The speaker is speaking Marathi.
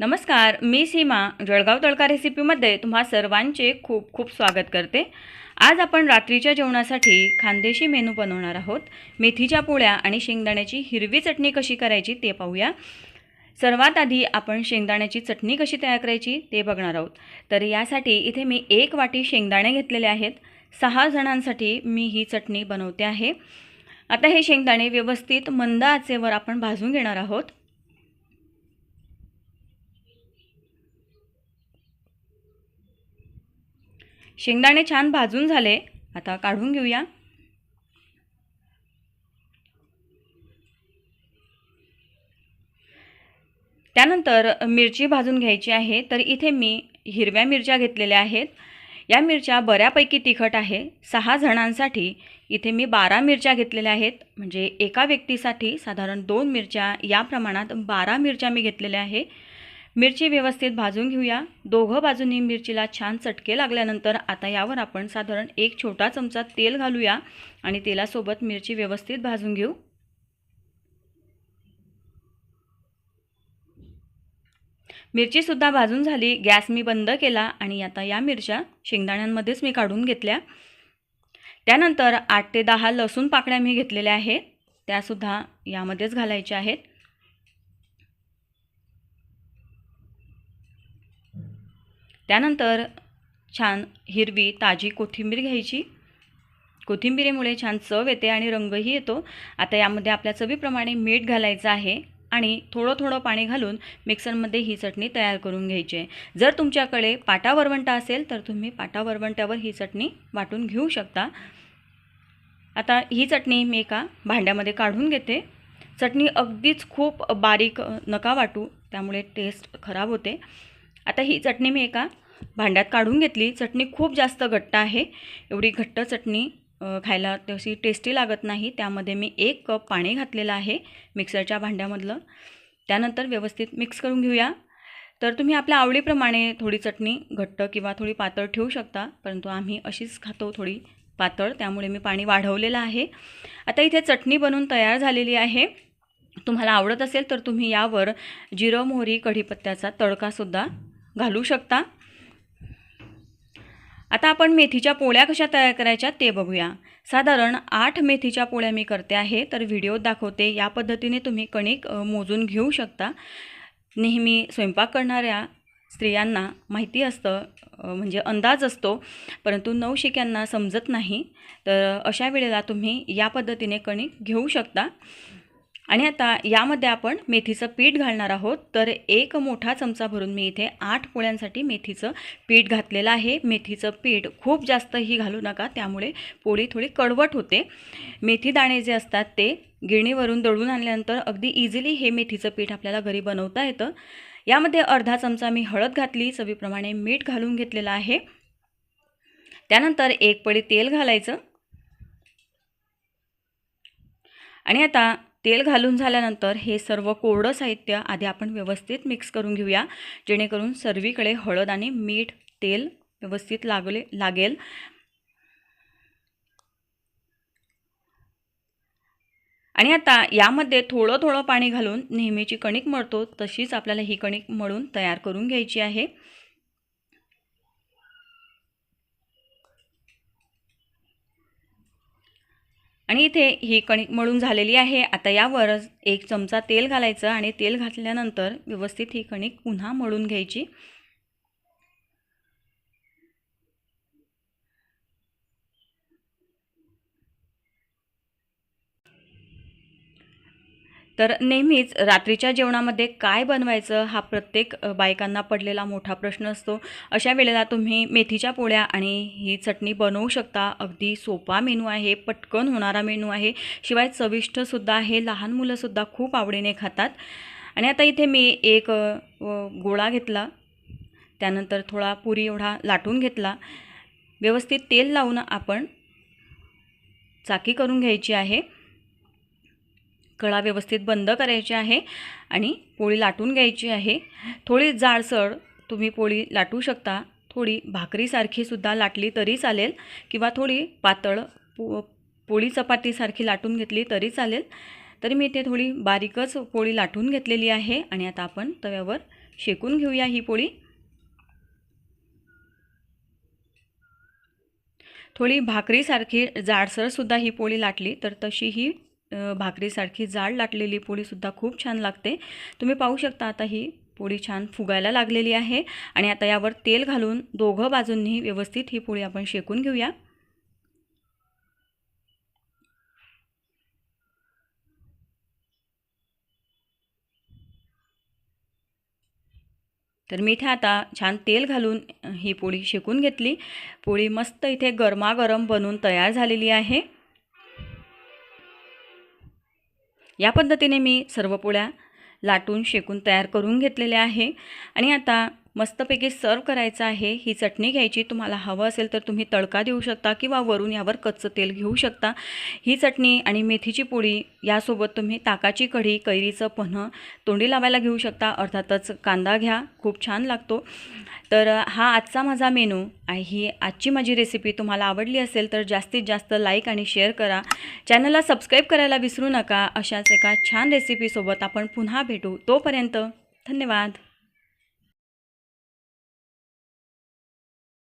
नमस्कार मी सीमा जळगाव तळका रेसिपीमध्ये तुम्हा सर्वांचे खूप खूप स्वागत करते. आज आपण रात्रीच्या जेवणासाठी खानदेशी मेनू बनवणार आहोत. मेथीच्या पोळ्या आणि शेंगदाण्याची हिरवी चटणी कशी करायची ते पाहूया. सर्वात आधी आपण शेंगदाण्याची चटणी कशी तयार करायची ते बघणार आहोत. तर यासाठी इथे मी एक वाटी शेंगदाणे घेतलेले आहेत. सहा जणांसाठी मी ही चटणी बनवते आहे. आता हे शेंगदाणे व्यवस्थित मंद आचेवर आपण भाजून घेणार आहोत. शेंगदाणे छान भाजून झाले. आता काढून घेऊया. त्यानंतर मिरची भाजून घ्यायची आहे. तर इथे मी हिरव्या मिरच्या घेतलेल्या आहेत. या मिरच्या बऱ्यापैकी तिखट आहे. सहा जणांसाठी इथे मी बारा मिरच्या घेतलेल्या आहेत. म्हणजे एका व्यक्तीसाठी साधारण दोन मिरच्या या प्रमाणात बारा मिरच्या मी घेतलेल्या आहे. मिरची व्यवस्थित भाजून घेऊया. दोघं बाजूंनी मिरचीला छान चटके लागल्यानंतर आता यावर आपण साधारण एक छोटा चमचा तेल घालूया आणि तेलासोबत मिरची व्यवस्थित भाजून घेऊ. मिरचीसुद्धा भाजून झाली. गॅस मी बंद केला आणि आता या मिरच्या शेंगदाण्यांमध्येच मी काढून घेतल्या. त्यानंतर आठ ते दहा लसूण पाकळ्या मी घेतलेल्या आहेत. त्यासुद्धा यामध्येच घालायच्या आहेत. त्यानंतर छान हिरवी ताजी कोथिंबीर घ्यायची. कोथिंबिरीमुळे छान चव येते आणि रंगही येतो. आता यामध्ये आपल्या चवीप्रमाणे मीठ घालायचं आहे आणि थोडं थोडं पाणी घालून मिक्सरमध्ये ही चटणी तयार करून घ्यायची आहे. जर तुमच्याकडे पाटा वरवंटा असेल तर तुम्ही पाटा वरवंट्यावर ही चटणी वाटून घेऊ शकता. आता ही चटणी मी एका भांड्यामध्ये काढून घेते. चटणी अगदीच खूप बारीक नका वाटू त्यामुळे टेस्ट खराब होते. आता ही चटणी मी एका भांड्यात काढून घेतली. चटणी खूप जास्त घट्ट आहे. एवढी घट्ट चटणी खायला तशी टेस्टी लागत नाही. त्यामध्ये मी एक कप पाणी घातलेलं आहे मिक्सरच्या भांड्यामधलं. त्यानंतर व्यवस्थित मिक्स करून घेऊया. तर तुम्ही आपल्या आवडीप्रमाणे थोडी चटणी घट्ट किंवा थोडी पातळ ठेवू शकता परंतु आम्ही अशीच खातो थोडी पातळ त्यामुळे मी पाणी वाढवलेलं आहे. आता इथे चटणी बनवून तयार झालेली आहे. तुम्हाला आवडत असेल तर तुम्ही यावर जिरं मोहरी कढीपत्त्याचा तडकासुद्धा घालू शकता. आता आपण मेथीच्या पोळ्या कशा तयार करायच्या ते बघूया. साधारण आठ मेथीच्या पोळ्या मी करते आहे तर व्हिडिओ दाखवते. या पद्धतीने तुम्ही कणिक मोजून घेऊ शकता. नेहमी स्वयंपाक करणाऱ्या स्त्रियांना माहिती असतं म्हणजे अंदाज असतो परंतु नवशिक्यांना समजत नाही. तर अशा वेळेला तुम्ही या पद्धतीने कणिक घेऊ शकता. आणि आता यामध्ये आपण मेथीचं पीठ घालणार आहोत. तर एक मोठा चमचा भरून मी इथे आठ पोळ्यांसाठी मेथीचं पीठ घातलेलं आहे. मेथीचं पीठ खूप जास्तही घालू नका त्यामुळे पोळी थोडी कडवट होते. मेथी दाणे जे असतात ते गिरणीवरून दळून आणल्यानंतर अगदी इझिली हे मेथीचं पीठ आपल्याला घरी बनवता येतं. यामध्ये अर्धा चमचा मी हळद घातली चवीप्रमाणे मीठ घालून घेतलेलं आहे. त्यानंतर एक पडी तेल घालायचं. आणि आता तेल घालून झाल्यानंतर हे सर्व कोरडं साहित्य आधी आपण व्यवस्थित मिक्स करून घेऊया. जेणेकरून सर्वीकडे हळद आणि मीठ तेल व्यवस्थित लागले लागेल. आणि आता यामध्ये थोडं थोडं पाणी घालून नेहमीची कणिक मळतो तशीच आपल्याला ही कणिक मळून तयार करून घ्यायची आहे. आणि इथे ही कणिक मळून झालेली आहे. आता यावर एक चमचा तेल घालायचं आणि तेल घातल्यानंतर व्यवस्थित ही कणिक पुन्हा मळून घ्यायची. तर नेहमीच रात्रीच्या जेवणामध्ये काय बनवायचं हा प्रत्येक बायकांना पडलेला मोठा प्रश्न असतो. अशा वेळेला तुम्ही मेथीच्या पोळ्या आणि ही चटणी बनवू शकता. अगदी सोपा मेनू आहे पटकन होणारा मेनू आहे. शिवाय चविष्टसुद्धा आहे लहान मुलंसुद्धा खूप आवडीने खातात. आणि आता इथे मी एक गोळा घेतला. त्यानंतर थोडा पुरी एवढा लाटून घेतला. व्यवस्थित तेल लावून आपण चाकी करून घ्यायची आहे. कळा व्यवस्थित बंद करायची आहे आणि पोळी लाटून घ्यायची आहे. थोडी जाडसर तुम्ही पोळी लाटू शकता. थोडी भाकरीसारखीसुद्धा लाटली तरी चालेल किंवा थोडी पातळ पो पोळी चपातीसारखी लाटून घेतली तरी चालेल. तरी मी इथे थोडी बारीकच पोळी लाटून घेतलेली आहे आणि आता आपण तव्यावर शेकून घेऊया ही पोळी. थोडी भाकरीसारखी जाडसरसुद्धा ही पोळी लाटली तर तशी ही भाकरीसारखी जाड लाटलेली पोळीसुद्धा खूप छान लागते. तुम्ही पाहू शकता आता ही पोळी छान फुगायला लागलेली आहे आणि आता यावर तेल घालून दोघं बाजूंनी व्यवस्थित ही पोळी आपण शेकून घेऊया. तर मी इथे आता छान तेल घालून ही पोळी शेकून घेतली. पोळी मस्त इथे गरमागरम बनून तयार झालेली आहे. या पद्धतीने मी सर्व पोळ्या लाटून शेकून तयार करून घेतलेल्या आहे. आणि आता मस्तपैकी सर्व करायचं आहे. ही चटणी घ्यायची. तुम्हाला हवं असेल तर तुम्ही तडका देऊ शकता किंवा वरून यावर कच्चं तेल घेऊ शकता. ही चटणी आणि मेथीची पोळी यासोबत तुम्ही ताकाची कढी कैरीचं पन्हं तोंडी लावायला घेऊ शकता. अर्थातच कांदा घ्या. खूप छान लागतो. तर हा आजचा माझा मेनू आणि ही आजची माझी रेसिपी तुम्हाला आवडली असेल तर जास्तीत जास्त लाईक आणि शेअर करा. चॅनलला सबस्क्राईब करायला विसरू नका. अशाच एका छान रेसिपीसोबत आपण पुन्हा भेटू. तोपर्यंत धन्यवाद.